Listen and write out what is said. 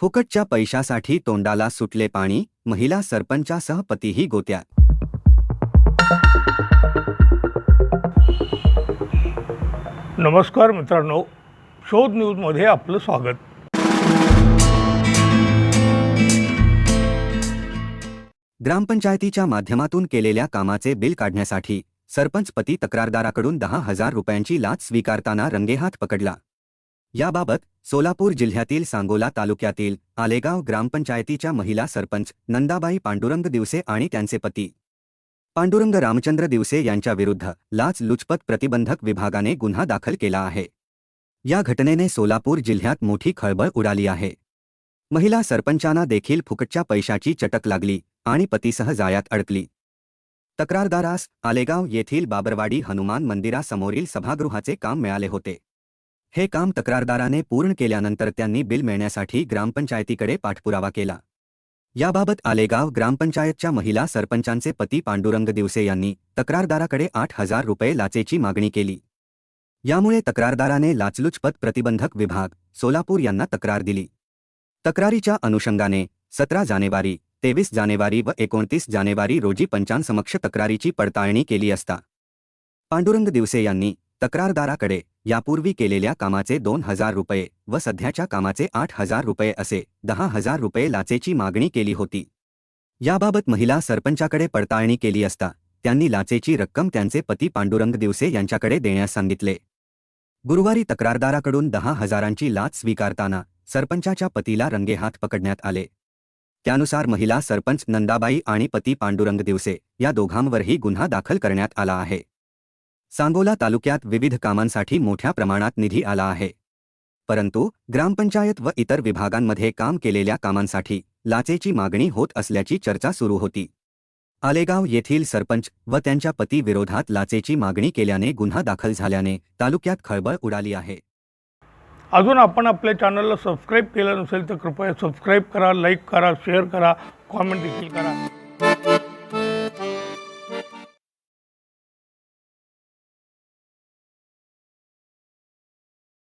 फुकटच्या पैशासाठी तोंडाला सुटले पाणी महिला सरपंचासह पतीही गोत्यात नमस्कार मित्रांनो शोध न्यूजमध्ये आपलं स्वागत. ग्रामपंचायतीच्या माध्यमातून केलेल्या कामाचे बिल काढण्यासाठी सरपंच पती तक्रारदाराकडून दहा हजार रुपयांची लाच स्वीकारताना रंगेहात पकडला. याबाबत सोलापूर जिल्ह्यातील सांगोला तालुक्यातील आलेगाव ग्रामपंचायतीच्या महिला सरपंच नंदाबाई पांडुरंग दिवसे आणि त्यांचे पती. पांडुरंग रामचंद्र दिवसे यांच्याविरुद्ध लाच लुचपत प्रतिबंधक विभागाने गुन्हा दाखल केला आहे. या घटनेने सोलापूर जिल्ह्यात मोठी खळबळ उडाली आहे. महिला सरपंचांना देखील फुकटच्या पैशाची चटक लागली आणि पतीसह जायात अडकली. तक्रारदारास आलेगाव येथील बाबरवाडी हनुमान मंदिरासमोरील सभागृहाचे काम मिळाले होते. हे काम तक्रारदाराने पूर्ण केल्यानंतर त्यांनी बिल मिळण्यासाठी ग्रामपंचायतीकडे पाठपुरावा केला. याबाबत आलेगाव ग्रामपंचायतच्या महिला सरपंचांचे पती पांडुरंग दिवसे यांनी तक्रारदाराकडे आठ हजार रुपये लाचेची मागणी केली. यामुळे तक्रारदाराने लाचलुचपत प्रतिबंधक विभाग सोलापूर यांना तक्रार दिली. तक्रारीच्या अनुषंगाने सतरा जानेवारी तेवीस जानेवारी व एकोणतीस जानेवारी रोजी पंचांसमक्ष तक्रारीची पडताळणी केली असता. पांडुरंग दिवसे यांनी तक्रारदाराकडे यापूर्वी केलेल्या कामाचे दोन हजार रुपये व सध्याच्या कामाचे आठ हजार रुपये असे दहा हजार रुपये लाचेची मागणी केली होती. याबाबत महिला सरपंचाकडे पडताळणी केली असता त्यांनी लाचेची रक्कम त्यांचे पती पांडुरंग दिवसे यांच्याकडे देण्यास सांगितले. गुरुवारी तक्रारदाराकडून दहा हजारांची लाच स्वीकारताना सरपंचाच्या पतीला रंगेहात पकडण्यात आले. त्यानुसार महिला सरपंच नंदाबाई आणि पती पांडुरंग दिवसे या दोघांवरही गुन्हा दाखल करण्यात आला आहे. सांगोला तालुक्यात विविध कामांसाठी मोठ्या प्रमाणात निधी आला आहे. परंतु ग्रामपंचायत व इतर विभागांमध्ये काम केलेल्या कामांसाठी लाचेची मागणी होत असल्याची चर्चा सुरू होती. आलेगाव येथील सरपंच व त्यांच्या पती विरोधात लाचेची मागणी केल्याने गुन्हा दाखल झाल्याने तालुक्यात खळबळ उडाली आहे. अजून आपण आपल्या चॅनलला सबस्क्राईब केलं नसेल तर कृपया सबस्क्राईब करा लाईक करा शेअर करा कॉमेंट देखील करा.